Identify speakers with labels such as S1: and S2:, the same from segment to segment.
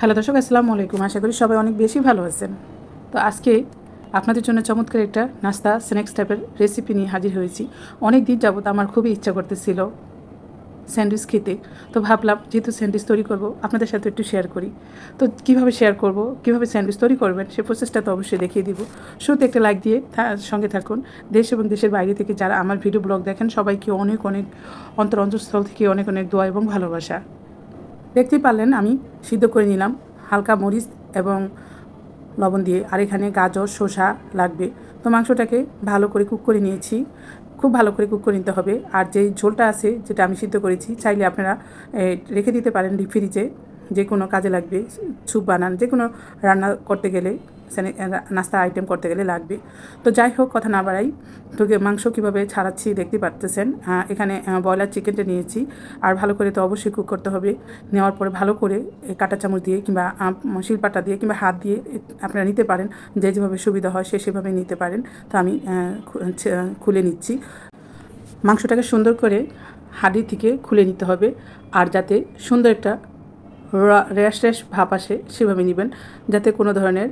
S1: Hello দর্শক, আসসালামু আলাইকুম। আশা করি সবাই অনেক বেশি ভালো আছেন। তো আজকে আপনাদের জন্য চমৎকার একটা নাস্তা, স্ন্যাক্স টাইপের রেসিপি নিয়ে হাজির হয়েছি। অনেক দিন যাবত আমার খুবই ইচ্ছা করতেছিল স্যান্ডউইচ খেতে। তো ভাবলাম, যেহেতু স্যান্ডউইচ তৈরি করব, আপনাদের সাথে একটু শেয়ার করি। তো কীভাবে শেয়ার করব, কীভাবে স্যান্ডউইচ তৈরি করবেন, সে প্রসেসটা তো অবশ্যই দেখিয়ে দিব। শুরুতে একটা লাইক দিয়ে সঙ্গে থাকুন। দেশ এবং দেশের বাইরে থেকে যারা আমার ভিডিও ব্লগ দেখেন, সবাইকে অনেক অনেক অন্তর অন্তঃস্থল থেকে অনেক অনেক দোয়া এবং ভালোবাসা। দেখতেই পারলেন আমি সিদ্ধ করে নিলাম হালকা মরিচ এবং লবণ দিয়ে। আর এখানে গাজর, শসা লাগবে। তো মাংসটাকে ভালো করে কুক করে নিয়েছি। খুব ভালো করে কুক করে নিতে হবে। আর যেই ঝোলটা আছে যেটা আমি সিদ্ধ করেছি, চাইলে আপনারা রেখে দিতে পারেন ডিপ ফ্রিজে যে কোনো কাজে লাগবে স্যুপ বানান যে কোনো রান্না করতে গেলে। নাস্তা আইটেম করতে গেলে লাগবে। তো যাই হোক, কথা না বাড়াই। তোকে মাংস কীভাবে ছাড়াচ্ছি দেখতে পারতেছেন। এখানে ব্রয়লার চিকেনটা নিয়েছি। আর ভালো করে তো অবশ্যই কুক করতে হবে। নেওয়ার পরে ভালো করে কাঁটা চামচ দিয়ে কিংবা শিলপাটা দিয়ে কিংবা হাত দিয়ে আপনারা নিতে পারেন। যে যেভাবে সুবিধা হয় সে সেভাবে নিতে পারেন। তো আমি খুলে নিচ্ছি। মাংসটাকে সুন্দর করে হাঁড়ি থেকে খুলে নিতে হবে। আর যাতে সুন্দর একটা র্যাশ র্যাশ ভাব আসে সেভাবে নেবেন। যাতে কোনো ধরনের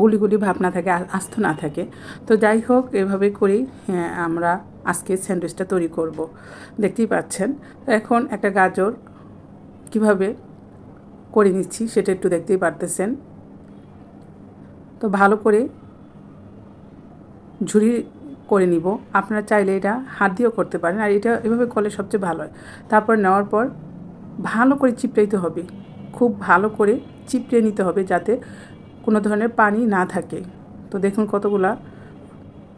S1: গুলি গুলি ভাব না থাকে আস্ত না থাকে। তো যাই হোক এভাবে করেই হ্যাঁ, আমরা আজকে স্যান্ডউইচটা তৈরি করব। দেখতেই পাচ্ছেন এখন একটা গাজর কীভাবে করে নিচ্ছি সেটা একটু দেখতেই পারতেছেন। তো ভালো করে ঝুরি করে নিব। আপনারা চাইলে এটা হাত দিয়েও করতে পারেন আর এটা এভাবে করলে সবচেয়ে ভালো হয়। তারপর নেওয়ার পর ভালো করে চিপড়াইতে হবে। খুব ভালো করে চিপড়ে নিতে হবে যাতে কোনো ধরনের পানি না থাকে। তো দেখুন কতগুলা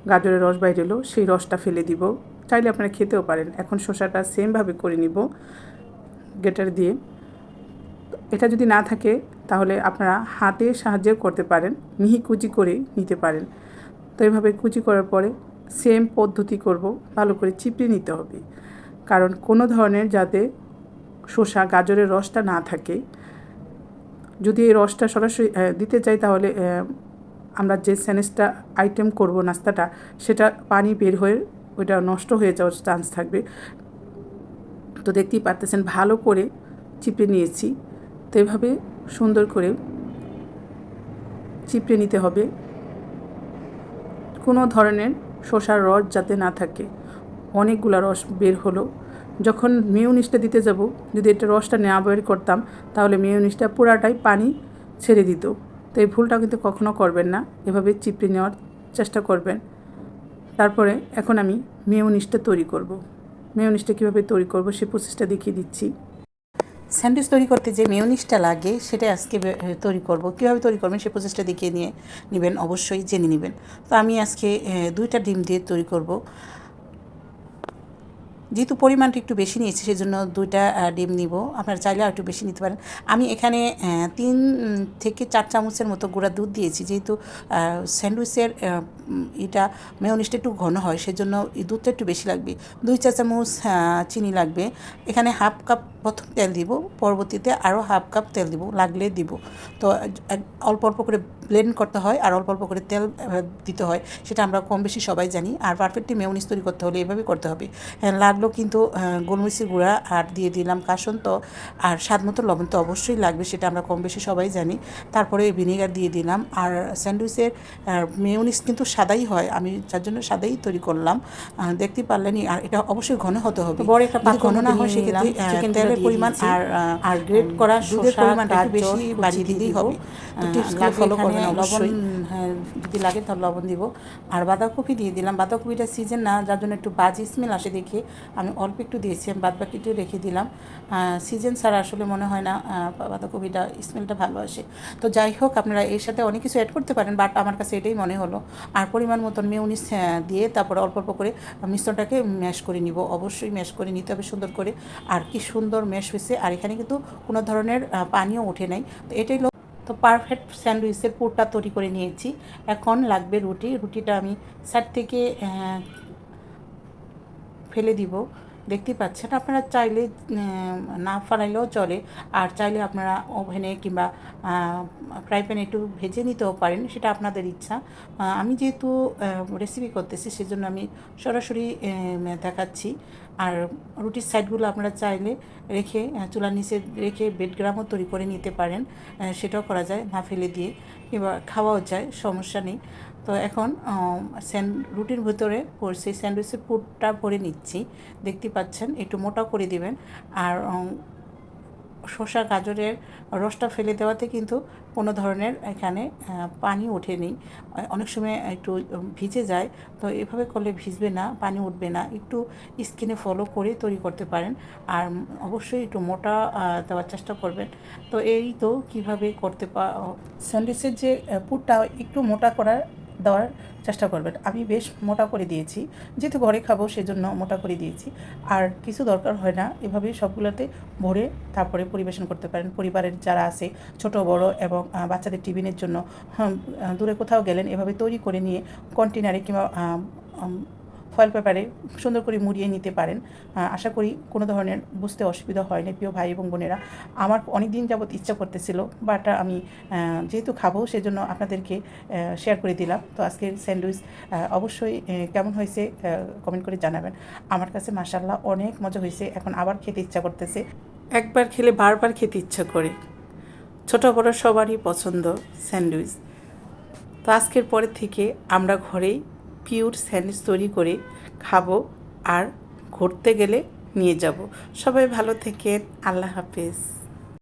S1: গাজরের রস বাইরে এলো সেই রসটা ফেলে দিব। চাইলে আপনারা খেতেও পারেন। এখন শসাটা সেমভাবে করে নিব গেটার দিয়ে। এটা যদি না থাকে, তাহলে আপনারা হাতে সাহায্যে করতে পারেন, মিহি কুচি করে নিতে পারেন। তো এইভাবে কুচি করার পরে সেম পদ্ধতি করব, ভালো করে চিপড়ে নিতে হবে। কারণ কোনো ধরনের যাতে শসা, গাজরের রসটা না থাকে যদি এই রসটা সরাসরি দিতে চাই তাহলে আমরা যে স্যানেসটা আইটেম করব নাস্তাটা, সেটা পানি বের হয়ে ওইটা নষ্ট হয়ে যাওয়ার চান্স থাকবে। তো দেখতেই পারতেছেন, ভালো করে চিপড়ে নিয়েছি। তো এভাবে সুন্দর করে চিপড়ে নিতে হবে। কোনো ধরনের শসার রস যাতে না থাকে। অনেকগুলা রস বের হলো। যখন মেয়নিসটা দিতে যাব, যদি এটা রসটা নেওয়া বের করতাম, তাহলে মেয়নিসটা পুরাটাই পানি ছেড়ে দিত। তো এই ভুলটা কিন্তু কখনো করবেন না। এভাবে চিপড়ে নেওয়ার চেষ্টা করবেন। তারপরে এখন আমি মেয়নিসটা তৈরি করব। মেয়নিসটা কীভাবে তৈরি করব সে প্রসেসটা দেখিয়ে দিচ্ছি। স্যান্ডউইচ তৈরি করতে যে মেয়নিসটা লাগে সেটা আজকে তৈরি করব। কীভাবে তৈরি করবেন সে প্রসেসটা দেখিয়ে নিয়ে নেবেন, অবশ্যই জেনে নেবেন। তো আমি আজকে দুইটা ডিম দিয়ে তৈরি করব। যেহেতু পরিমাণটা একটু বেশি নিয়েছি সেই জন্য দুইটা ডিম নিব। আপনারা চাইলে আর একটু বেশি নিতে পারেন। আমি এখানে তিন থেকে চার চামচের মতো গুঁড়া দুধ দিয়েছি। যেহেতু স্যান্ডউইচের এটা মেয়নিসটা একটু ঘন হয়, সেজন্য দুধটা একটু বেশি লাগবে। দুই চা চামচ চিনি লাগবে। এখানে হাফ কাপ প্রথম তেল দিব পরবর্তীতে আরও হাফ কাপ তেল দিব লাগলে দিব। তো অল্প অল্প করে ব্লেন্ড করতে হয় আর অল্প অল্প করে তেল দিতে হয় সেটা আমরা কম বেশি সবাই জানি। আর পারফেক্টলি মেয়নিস তৈরি করতে হলে এভাবে করতে হবে। হ্যাঁ, লাগল কিন্তু গোলমরিচের গুঁড়া আর দিয়ে দিলাম কাসন তো। আর স্বাদ মতো লবণ তো অবশ্যই লাগবে সেটা আমরা কম বেশি সবাই জানি। তারপরে ভিনেগার দিয়ে দিলাম। আর স্যান্ডউইচের মেয়নিস কিন্তু সাদাই হয় আমি যার জন্য সাদাই তৈরি করলাম। দেখতে পারলেনই আর এটা অবশ্যই ঘন হতে হবে।
S2: বড় একটা
S1: ঘন না হয় সেক্ষেত্রে তেলের
S2: দিয়ে
S1: পরিমাণ। আর
S2: আর গ্রেট করা
S1: দুধের পরিমাণটা একটু বেশি বাড়িয়ে হবে। লাগলে
S2: করবেন অবশ্যই।
S1: হ্যাঁ যদি লাগে তাহলে লবণ দিব। আর বাঁধাকপি দিয়ে দিলাম। বাঁধাকপিটা সিজন না যার জন্য একটু বাজি স্মেল আসে দেখে আমি অল্প একটু দিয়েছি আমি বাদ বাকিটু রেখে দিলাম। সিজন ছাড়া আসলে মনে হয় না বাঁধাকপিটা স্মেলটা ভালো আসে। তো যাই হোক আপনারা এর সাথে অনেক কিছু অ্যাড করতে পারেন বাট আমার কাছে এটাই মনে হলো। আর পরিমাণ মতন মেউনিস দিয়ে তারপরে অল্প অল্প করে মিশ্রণটাকে ম্যাশ করে নিব। অবশ্যই ম্যাশ করে নিতে হবে সুন্দর করে। আর কি সুন্দর ম্যাশ হয়েছে আর এখানে কিন্তু কোনো ধরনের পানিও ওঠে নাই। তো এটাই তো পারফেক্ট স্যান্ডউইচের পুরটা তৈরি করে নিয়েছি। এখন লাগবে রুটি। রুটিটা আমি সাইড থেকে ফেলে দিব। দেখতেই পাচ্ছেন। আপনারা চাইলে না ফালাইলেও চলে। আর চাইলে আপনারা ওভেনে কিংবা ফ্রাই প্যানে একটু ভেজে নিতেও পারেন, সেটা আপনাদের ইচ্ছা। আমি যেহেতু রেসিপি করতেছি, সেজন্য আমি সরাসরি দেখাচ্ছি।
S2: আর রুটির সাইডগুলো আপনারা চাইলে রেখে চুলার নিচে রেখে বেডগ্রামও তৈরি করে নিতে পারেন। সেটাও করা যায় না ফেলে দিয়ে। কিংবা খাওয়াও যায়, সমস্যা নেই। তো এখন স্যান্ড রুটির ভিতরে সেই স্যান্ডউইচের পুরটা ভরে নিচ্ছি। দেখতে পাচ্ছেন, একটু মোটা করে দিবেন। আর শসা গাজরের রসটা ফেলে দেওয়াতে কিন্তু কোনো ধরনের এখানে পানি ওঠেনি। অনেক সময় একটু ভিজে যায়, তো এভাবে করলে ভিজবে না, পানি উঠবে না। একটু স্কিনে ফলো করে তৈরি করতে পারেন। আর অবশ্যই একটু মোটা দেওয়ার চেষ্টা করবেন। তো এই তো কীভাবে করতে পা স্যান্ডউইচের যে পুরটা একটু মোটা করার দেওয়ার চেষ্টা করবেন। আমি বেশ মোটা করে দিয়েছি। যেহেতু ঘরে খাব, সেজন্য মোটা করে দিয়েছি। আর কিছু দরকার হয় না। এভাবেই সবগুলোতে ভরে তারপরে পরিবেশন করতে পারেন। পরিবারের যারা আছে, ছোট, বড় এবং বাচ্চাদের টিফিনের জন্য দূরে কোথাও গেলেন, এভাবে তৈরি করে নিয়ে কন্টেনারে কিংবা ফয়েল পেপারে সুন্দর করে মুড়িয়ে নিতে পারেন। আশা করি কোনো ধরনের বুঝতে অসুবিধা হয়নি, প্রিয় ভাই এবং বোনেরা। আমার অনেক দিন যাবৎ ইচ্ছা করতেছিল বাট আমি যেহেতু খাব সেজন্য আপনাদেরকে শেয়ার করে দিলাম। তো আজকের স্যান্ডউইচ অবশ্যই কেমন হয়েছে কমেন্ট করে জানাবেন। আমার কাছে মাসাল্লাহ অনেক মজা হয়েছে, এখন আবার খেতে ইচ্ছা করতেছে। একবার খেলে বারবার খেতে ইচ্ছা করে। ছোট বড় সবারই পছন্দ স্যান্ডউইচ তো আজকের পরে থেকে আমরা ঘরেই পিওর স্যান্ডউইচ তৈরি করে খাব আর ঘুরতে গেলে নিয়ে যাব। সবাই ভালো থেকেন। আল্লাহ হাফেজ।